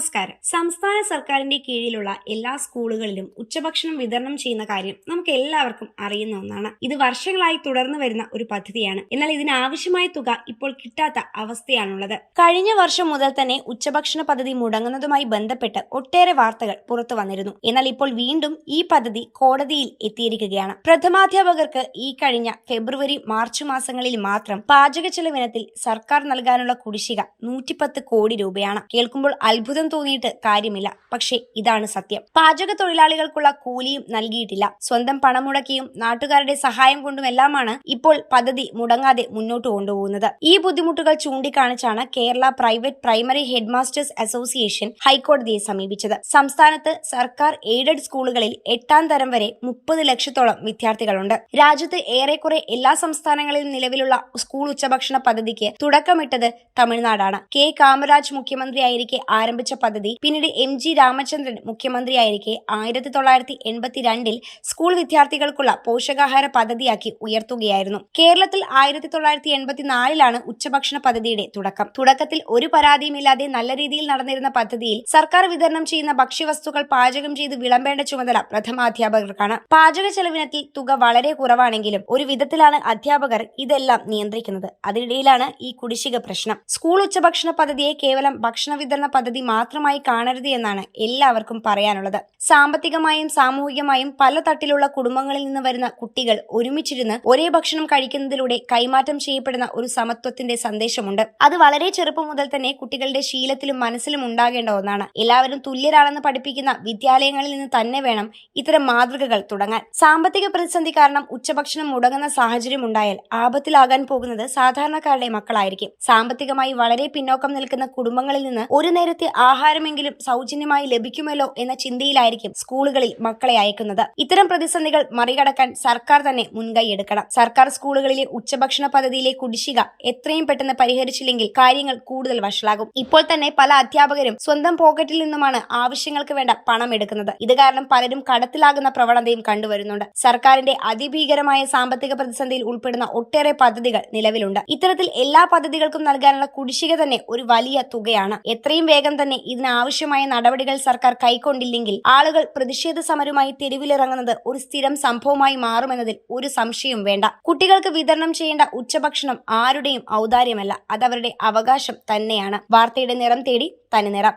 നമസ്കാരം. സംസ്ഥാന സർക്കാരിന്റെ കീഴിലുള്ള എല്ലാ സ്കൂളുകളിലും ഉച്ചഭക്ഷണം വിതരണം ചെയ്യുന്ന കാര്യം നമുക്ക് എല്ലാവർക്കും അറിയുന്ന ഒന്നാണ്. ഇത് വർഷങ്ങളായി തുടർന്നു വരുന്ന ഒരു പദ്ധതിയാണ്. എന്നാൽ ഇതിനാവശ്യമായ തുക ഇപ്പോൾ കിട്ടാത്ത അവസ്ഥയാണുള്ളത്. കഴിഞ്ഞ വർഷം മുതൽ തന്നെ ഉച്ചഭക്ഷണ പദ്ധതി മുടങ്ങുന്നതുമായി ബന്ധപ്പെട്ട് ഒട്ടേറെ വാർത്തകൾ പുറത്തു വന്നിരുന്നു. എന്നാൽ ഇപ്പോൾ വീണ്ടും ഈ പദ്ധതി കോടതിയിൽ എത്തിയിരിക്കുകയാണ്. പ്രഥമാധ്യാപകർക്ക് ഈ കഴിഞ്ഞ ഫെബ്രുവരി മാർച്ച് മാസങ്ങളിൽ മാത്രം പാചക ചെലവിനത്തിൽ സർക്കാർ നൽകാനുള്ള കുടിശ്ശിക നൂറ്റിപ്പത്ത് കോടി രൂപയാണ്. കേൾക്കുമ്പോൾ അത്ഭുതം തോന്നിയിട്ട് കാര്യമില്ല. പക്ഷേ ഇതാണ് സത്യം. പാചക തൊഴിലാളികൾക്കുള്ള കൂലിയും നൽകിയിട്ടില്ല. സ്വന്തം പണം മുടക്കിയും നാട്ടുകാരുടെ സഹായം കൊണ്ടുമെല്ലാമാണ് ഇപ്പോൾ പദ്ധതി മുടങ്ങാതെ മുന്നോട്ട് കൊണ്ടുപോകുന്നത്. ഈ ബുദ്ധിമുട്ടുകൾ ചൂണ്ടിക്കാണിച്ചാണ് Kerala private primary headmasters association ഹൈക്കോടതിയെ സമീപിച്ചത്. സംസ്ഥാനത്ത് സർക്കാർ എയ്ഡഡ് സ്കൂളുകളിൽ എട്ടാം തരം വരെ മുപ്പത് ലക്ഷത്തോളം വിദ്യാർത്ഥികളുണ്ട്. രാജ്യത്ത് ഏറെക്കുറെ എല്ലാ സംസ്ഥാനങ്ങളിലും നിലവിലുള്ള സ്കൂൾ ഉച്ചഭക്ഷണ പദ്ധതിക്ക് തുടക്കമിട്ടത് തമിഴ്നാടാണ്. കെ. കാമരാജ് മുഖ്യമന്ത്രിയായിരിക്കെ ആരംഭിച്ച പദ്ധതി. പിന്നീട് എം ജി രാമചന്ദ്രൻ മുഖ്യമന്ത്രിയായിരിക്കെ. ആയിരത്തി തൊള്ളായിരത്തി എൺപത്തിരണ്ടിൽ സ്കൂൾ വിദ്യാർത്ഥികൾക്കുള്ള പോഷകാഹാര പദ്ധതിയാക്കി ഉയർത്തുകയായിരുന്നു. കേരളത്തിൽ ആയിരത്തി തൊള്ളായിരത്തി എൺപത്തിനാലിലാണ് ഉച്ചഭക്ഷണ പദ്ധതിയുടെ തുടക്കം. തുടക്കത്തിൽ ഒരു പരാതിയുമില്ലാതെ നല്ല രീതിയിൽ നടന്നിരുന്ന പദ്ധതിയിൽ സർക്കാർ വിതരണം ചെയ്യുന്ന ഭക്ഷ്യവസ്തുക്കൾ പാചകം ചെയ്ത് വിളമ്പേണ്ട ചുമതല പ്രഥമാധ്യാപകർക്കാണ് പാചക ചെലവിനത്തിൽ തുക വളരെ കുറവാണെങ്കിലും ഒരു വിധത്തിലാണ് അധ്യാപകർ ഇതെല്ലാം നിയന്ത്രിക്കുന്നത്. അതിനിടയിലാണ് ഈ കുടിശ്ശിക പ്രശ്നം. സ്കൂൾ ഉച്ചഭക്ഷണ പദ്ധതിയെ കേവലം ഭക്ഷണ വിതരണ പദ്ധതി മാത്രമായി കാണരുത് എന്നാണ് എല്ലാവർക്കും പറയാനുള്ളത്. സാമ്പത്തികമായും സാമൂഹികമായും പല തട്ടിലുള്ള കുടുംബങ്ങളിൽ നിന്ന് വരുന്ന കുട്ടികൾ ഒരുമിച്ചിരുന്ന് ഒരേ ഭക്ഷണം കഴിക്കുന്നതിലൂടെ കൈമാറ്റം ചെയ്യപ്പെടുന്ന ഒരു സമത്വത്തിന്റെ സന്ദേശമുണ്ട്. അത് വളരെ ചെറുപ്പം മുതൽ തന്നെ കുട്ടികളുടെ ശീലത്തിലും മനസ്സിലും ഉണ്ടാകേണ്ട ഒന്നാണ്. എല്ലാവരും തുല്യരാണെന്ന് പഠിപ്പിക്കുന്ന വിദ്യാലയങ്ങളിൽ നിന്ന് തന്നെ വേണം ഇത്തരം മാതൃകകൾ തുടങ്ങാൻ. സാമ്പത്തിക പ്രതിസന്ധി കാരണം ഉച്ചഭക്ഷണം മുടങ്ങുന്ന സാഹചര്യം ഉണ്ടായാൽ ആപത്തിലാകാൻ പോകുന്നത് സാധാരണക്കാരുടെ മക്കളായിരിക്കും. സാമ്പത്തികമായി വളരെ പിന്നോക്കം നിൽക്കുന്ന കുടുംബങ്ങളിൽ നിന്ന് ഒരു നേരത്തെ ആഹാരമെങ്കിലും സൗജന്യമായി ലഭിക്കുമല്ലോ എന്ന ചിന്തയിലായിരിക്കും സ്കൂളുകളിൽ മക്കളെ അയക്കുന്നത്. ഇത്തരം പ്രതിസന്ധികൾ മറികടക്കാൻ സർക്കാർ തന്നെ മുൻകൈ എടുക്കണം. സർക്കാർ സ്കൂളുകളിലെ ഉച്ചഭക്ഷണ പദ്ധതിയിലെ കുടിശ്ശിക എത്രയും പെട്ടെന്ന് പരിഹരിച്ചില്ലെങ്കിൽ കാര്യങ്ങൾ കൂടുതൽ വഷളാകും. ഇപ്പോൾ തന്നെ പല അധ്യാപകരും സ്വന്തം പോക്കറ്റിൽ നിന്നുമാണ് ആവശ്യങ്ങൾക്ക് വേണ്ട പണം എടുക്കുന്നത്. ഇത് കാരണം പലരും കടത്തിലാകുന്ന പ്രവണതയും കണ്ടുവരുന്നുണ്ട്. സർക്കാരിന്റെ അതിഭീകരമായ സാമ്പത്തിക പ്രതിസന്ധിയിൽ ഉൾപ്പെടുന്ന ഒട്ടേറെ പദ്ധതികൾ നിലവിലുണ്ട്. ഇത്തരത്തിൽ എല്ലാ പദ്ധതികൾക്കും നൽകാനുള്ള കുടിശ്ശിക തന്നെ ഒരു വലിയ തുകയാണ്. എത്രയും വേഗം തന്നെ ഇതിനാവശ്യമായ നടപടികൾ സർക്കാർ കൈക്കൊണ്ടില്ലെങ്കിൽ ആളുകൾ പ്രതിഷേധ സമരവുമായി തെരുവിലിറങ്ങുന്നത് ഒരു സ്ഥിരം സംഭവമായി മാറുമെന്നതിൽ ഒരു സംശയവും വേണ്ട. കുട്ടികൾക്ക് വിതരണം ചെയ്യേണ്ട ഉച്ചഭക്ഷണം ആരുടെയും ഔദാര്യമല്ല. അതവരുടെ അവകാശം തന്നെയാണ്. വാർത്തയുടെ നിറം തേടി തനി നിറം